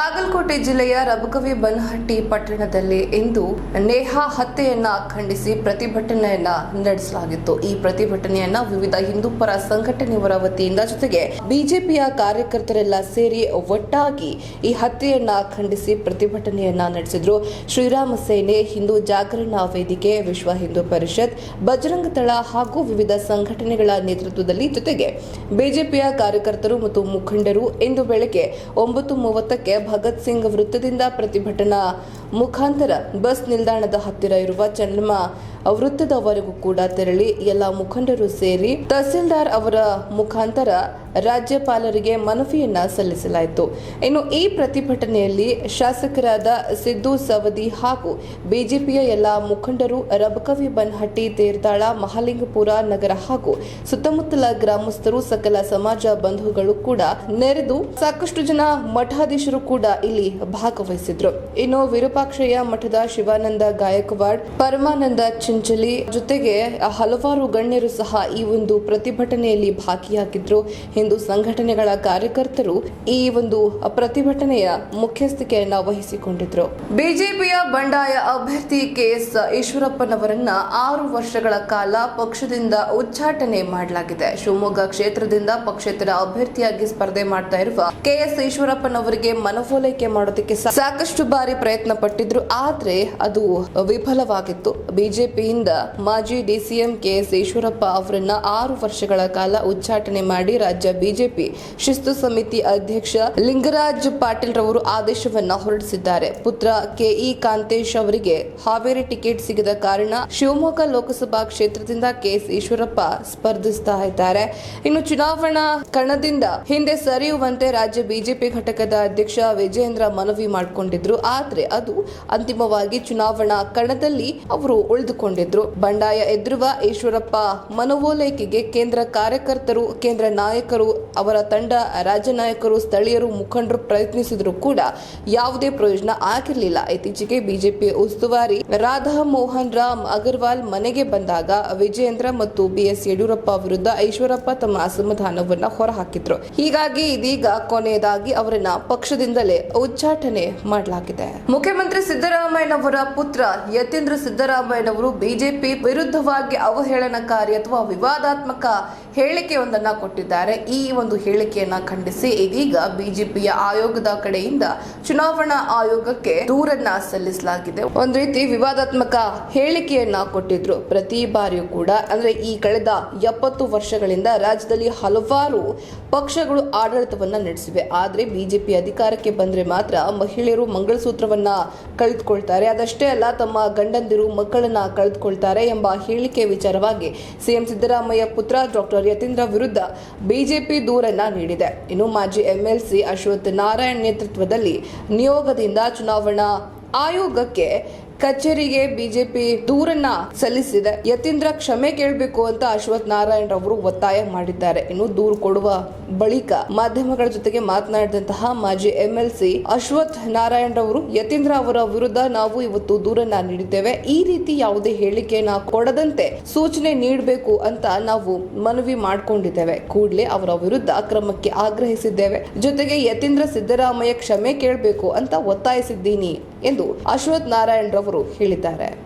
Bye. Bagalkot ಜಿಲ್ಲೆಯ ರಬಕವಿ ಬನಹಟ್ಟಿ ಪಟ್ಟಣದಲ್ಲಿ ಇಂದು ನೇಹಾ ಹತ್ಯೆಯನ್ನ ಖಂಡಿಸಿ ಪ್ರತಿಭಟನೆಯನ್ನ ನಡೆಸಲಾಗಿತ್ತು. ಈ ಪ್ರತಿಭಟನೆಯನ್ನ ವಿವಿಧ ಹಿಂದೂಪರ ಸಂಘಟನೆಯವರ ವತಿಯಿಂದ ಜೊತೆಗೆ ಬಿಜೆಪಿಯ ಕಾರ್ಯಕರ್ತರೆಲ್ಲ ಸೇರಿ ಒಟ್ಟಾಗಿ ಈ ಹತ್ಯೆಯನ್ನ ಖಂಡಿಸಿ ಪ್ರತಿಭಟನೆಯನ್ನ ನಡೆಸಿದ್ರು. ಶ್ರೀರಾಮ ಸೇನೆ, ಹಿಂದೂ ಜಾಗರಣ ವೇದಿಕೆ, ವಿಶ್ವ ಹಿಂದೂ ಪರಿಷತ್, ಬಜರಂಗ ದಳ ಹಾಗೂ ವಿವಿಧ ಸಂಘಟನೆಗಳ ನೇತೃತ್ವದಲ್ಲಿ ಜೊತೆಗೆ ಬಿಜೆಪಿಯ ಕಾರ್ಯಕರ್ತರು ಮತ್ತು ಮುಖಂಡರು ಇಂದು ಬೆಳಗ್ಗೆ ಒಂಬತ್ತು ಮೂವತ್ತಕ್ಕೆ ಭಗತ್ ಸಿಂಗ್ ವೃತ್ತದಿಂದ ಪ್ರತಿಭಟನಾ ಮುಖಾಂತರ ಬಸ್ ನಿಲ್ದಾಣದ ಹತ್ತಿರ ಇರುವ ಚನ್ನಮ್ಮ ವೃತ್ತದವರೆಗೂ ಕೂಡ ತೆರಳಿ ಎಲ್ಲ ಮುಖಂಡರು ಸೇರಿ ತಹಸೀಲ್ದಾರ್ ಅವರ ಮುಖಾಂತರ ರಾಜ್ಯಪಾಲರಿಗೆ ಮನವಿಯನ್ನ ಸಲ್ಲಿಸಲಾಯಿತು. ಇನ್ನು ಈ ಪ್ರತಿಭಟನೆಯಲ್ಲಿ ಶಾಸಕರಾದ ಸಿದ್ದು ಸವದಿ ಹಾಗೂ ಬಿಜೆಪಿಯ ಎಲ್ಲ ಮುಖಂಡರು ರಬಕವಿ ಬನ್ಹಟ್ಟಿ ತೇರ್ದಾಳ ಮಹಾಲಿಂಗಪುರ ನಗರ ಹಾಗೂ ಸುತ್ತಮುತ್ತಲ ಗ್ರಾಮಸ್ಥರು, ಸಕಲ ಸಮಾಜ ಬಂಧುಗಳು ಕೂಡ ನೆರೆದು ಸಾಕಷ್ಟು ಜನ ಮಠಾಧೀಶರು ಕೂಡ ಇಲ್ಲಿ ಭಾಗವಹಿಸಿದ್ರು. ಇನ್ನು ವಿರೂಪಾಕ್ಷಯ್ಯ ಮಠದ ಶಿವಾನಂದ ಗಾಯಕವಾಡ್, ಪರಮಾನಂದ ಚಿಂಚಲಿ ಜೊತೆಗೆ ಹಲವಾರು ಗಣ್ಯರು ಸಹ ಈ ಒಂದು ಪ್ರತಿಭಟನೆಯಲ್ಲಿ ಭಾಗಿಯಾಗಿದ್ರು. ಹಿಂದೂ ಸಂಘಟನೆಗಳ ಕಾರ್ಯಕರ್ತರು ಈ ಒಂದು ಪ್ರತಿಭಟನೆಯ ಮುಖ್ಯಸ್ಥಿಕೆಯನ್ನ ವಹಿಸಿಕೊಂಡಿದ್ರು. ಬಿಜೆಪಿಯ ಬಂಡಾಯ ಅಭ್ಯರ್ಥಿ ಕೆಎಸ್ ಈಶ್ವರಪ್ಪನವರನ್ನ ಆರು ವರ್ಷಗಳ ಕಾಲ ಪಕ್ಷದಿಂದ ಉಚ್ಚಾಟನೆ ಮಾಡಲಾಗಿದೆ. ಶಿವಮೊಗ್ಗ ಕ್ಷೇತ್ರದಿಂದ ಪಕ್ಷೇತರ ಅಭ್ಯರ್ಥಿಯಾಗಿ ಸ್ಪರ್ಧೆ ಮಾಡ್ತಾ ಇರುವ ಕೆಎಸ್ ಈಶ್ವರಪ್ಪನವರಿಗೆ ಮನವೊಲೈಕೆ ಮಾಡೋದಕ್ಕೆ ಸಾಕಷ್ಟು ಬಾರಿ ಪ್ರಯತ್ನ ಪಟ್ಟಿದ್ರು ಆದ್ರೆ ಅದು ವಿಫಲವಾಗಿತ್ತು. ಬಿಜೆಪಿಯಿಂದ ಮಾಜಿ ಡಿಸಿಎಂ ಕೆಎಸ್ ಈಶ್ವರಪ್ಪ ಅವರನ್ನ ಆರು ವರ್ಷಗಳ ಕಾಲ ಉಚ್ಚಾಟನೆ ಮಾಡಿ ರಾಜ್ಯ ಬಿಜೆಪಿ ಶಿಸ್ತು ಸಮಿತಿ ಅಧ್ಯಕ್ಷ ಲಿಂಗರಾಜ್ ಪಾಟೀಲ್ ರವರು ಆದೇಶವನ್ನು ಹೊರಡಿಸಿದ್ದಾರೆ. ಪುತ್ರ ಕೆಇ ಕಾಂತೇಶ್ ಅವರಿಗೆ ಹಾವೇರಿ ಟಿಕೆಟ್ ಸಿಗದ ಕಾರಣ ಶಿವಮೊಗ್ಗ ಲೋಕಸಭಾ ಕ್ಷೇತ್ರದಿಂದ ಕೆಎಸ್ ಈಶ್ವರಪ್ಪ ಸ್ಪರ್ಧಿಸ್ತಾ ಇದ್ದಾರೆ. ಇನ್ನು ಚುನಾವಣಾ ಕಣದಿಂದ ಹಿಂದೆ ಸರಿಯುವಂತೆ ರಾಜ್ಯ ಬಿಜೆಪಿ ಘಟಕದ ಅಧ್ಯಕ್ಷ ವಿಜೇಂದ್ರ ಮನವಿ ಮಾಡಿಕೊಂಡಿದ್ರು. ಆದ್ರೆ ಅದು ಅಂತಿಮವಾಗಿ ಚುನಾವಣಾ ಕಣದಲ್ಲಿ ಅವರು ಉಳಿದುಕೊಂಡಿದ್ರು. ಬಂಡಾಯ ಎದುರುವ ಈಶ್ವರಪ್ಪ ಮನವೊಲೈಕೆಗೆ ಕೇಂದ್ರ ಕಾರ್ಯಕರ್ತರು, ಕೇಂದ್ರ ನಾಯಕರು ಅವರ ತಂಡ ರಾಜ್ಯ ನಾಯಕರು ಸ್ಥಳೀಯರು, ಮುಖಂಡರು ಪ್ರಯತ್ನಿಸಿದ್ರು ಕೂಡ ಯಾವುದೇ ಪ್ರಯೋಜನ ಆಗಿರಲಿಲ್ಲ. ಇತ್ತೀಚೆಗೆ ಬಿಜೆಪಿ ಉಸ್ತುವಾರಿ ರಾಧಾ ಮೋಹನ್ ರಾಮ್ ಅಗರ್ವಾಲ್ ಮನೆಗೆ ಬಂದಾಗ ವಿಜಯೇಂದ್ರ ಮತ್ತು ಬಿಎಸ್ ಯಡಿಯೂರಪ್ಪ ವಿರುದ್ಧ ಈಶ್ವರಪ್ಪ ತಮ್ಮ ಅಸಮಾಧಾನವನ್ನ ಹೊರಹಾಕಿದ್ರು. ಹೀಗಾಗಿ ಇದೀಗ ಕೊನೆಯದಾಗಿ ಅವರನ್ನ ಪಕ್ಷದಿಂದಲೇ ಉಚ್ಚಾಟನೆ ಮಾಡಲಾಗಿದೆ. ಮುಖ್ಯಮಂತ್ರಿ ಸಿದ್ದರಾಮಯ್ಯನವರ ಪುತ್ರ ಯತೀಂದ್ರ ಸಿದ್ದರಾಮಯ್ಯನವರು ಬಿಜೆಪಿ ವಿರುದ್ಧವಾಗಿ ಅವಹೇಳನಕಾರಿ ಅಥವಾ ವಿವಾದಾತ್ಮಕ ಹೇಳಿಕೆಯೊಂದನ್ನ ಕೊಟ್ಟಿದ್ದಾರೆ. ಈ ಒಂದು ಹೇಳಿಕೆಯನ್ನ ಖಂಡಿಸಿ ಇದೀಗ ಬಿಜೆಪಿಯ ಆಯೋಗದ ಕಡೆಯಿಂದ ಚುನಾವಣಾ ಆಯೋಗಕ್ಕೆ ದೂರನ್ನ ಸಲ್ಲಿಸಲಾಗಿದೆ. ಒಂದು ರೀತಿ ವಿವಾದಾತ್ಮಕ ಹೇಳಿಕೆಯನ್ನ ಕೊಟ್ಟಿದ್ರು. ಪ್ರತಿ ಬಾರಿಯೂ ಕೂಡ ಅಂದ್ರೆ ಈ ಕಳೆದ ಎಪ್ಪತ್ತು ವರ್ಷಗಳಿಂದ ರಾಜ್ಯದಲ್ಲಿ ಹಲವಾರು ಪಕ್ಷಗಳು ಆಡಳಿತವನ್ನ ನಡೆಸಿವೆ. ಆದ್ರೆ ಬಿಜೆಪಿ ಅಧಿಕಾರಕ್ಕೆ ಬಂದ್ರೆ ಮಾತ್ರ ಮಹಿಳೆಯರು ಮಂಗಳಸೂತ್ರವನ್ನ ಕಳೆದುಕೊಳ್ತಾರೆ. ಅದಷ್ಟೇ ಅಲ್ಲ, ತಮ್ಮ ಗಂಡಂದಿರು ಮಕ್ಕಳನ್ನ ಕಳೆದುಕೊಳ್ತಾರೆ ಎಂಬ ಹೇಳಿಕೆ ವಿಚಾರವಾಗಿ ಸಿಎಂ ಸಿದ್ದರಾಮಯ್ಯ ಪುತ್ರ ಡಾಕ್ಟರ್ ಯತೀಂದ್ರ ವಿರುದ್ಧ ಬಿಜೆಪಿ ದೂರನ್ನ ನೀಡಿದೆ. ಇನ್ನು ಮಾಜಿ ಎಂಎಲ್ಸಿ ಅಶ್ವಥ್ ನಾರಾಯಣ್ ನೇತೃತ್ವದಲ್ಲಿ ನಿಯೋಗದಿಂದ ಚುನಾವಣಾ ಆಯೋಗಕ್ಕೆ ಕಚೇರಿಗೆ ಬಿಜೆಪಿ ದೂರನ್ನ ಸಲ್ಲಿಸಿದೆ. ಯತೀಂದ್ರ ಕ್ಷಮೆ ಕೇಳಬೇಕು ಅಂತ ಅಶ್ವಥ್ ನಾರಾಯಣ್ ರವರು ಒತ್ತಾಯ ಮಾಡಿದ್ದಾರೆ. ಇನ್ನು ದೂರು ಕೊಡುವ ಬಳಿಕ ಮಾಧ್ಯಮಗಳ ಜೊತೆಗೆ ಮಾತನಾಡಿದಂತಹ ಮಾಜಿ ಎಂಎಲ್ಸಿ ಅಶ್ವಥ್ ನಾರಾಯಣ್ ರವರು, ಯತೀಂದ್ರ ಅವರ ವಿರುದ್ಧ ನಾವು ಇವತ್ತು ದೂರನ್ನ ನೀಡಿದ್ದೇವೆ. ಈ ರೀತಿ ಯಾವುದೇ ಹೇಳಿಕೆಯನ್ನ ಕೊಡದಂತೆ ಸೂಚನೆ ನೀಡಬೇಕು ಅಂತ ನಾವು ಮನವಿ ಮಾಡಿಕೊಂಡಿದ್ದೇವೆ. ಕೂಡಲೇ ಅವರ ವಿರುದ್ಧ ಅಕ್ರಮಕ್ಕೆ ಆಗ್ರಹಿಸಿದ್ದೇವೆ. ಜೊತೆಗೆ ಯತೀಂದ್ರ ಸಿದ್ದರಾಮಯ್ಯ ಕ್ಷಮೆ ಕೇಳಬೇಕು ಅಂತ ಒತ್ತಾಯಿಸಿದ್ದೀನಿ. ಎಂದು ಅಶ್ವಥ್ ನಾರಾಯಣ್ ರವರು ಹೇಳಿದ್ದಾರೆ.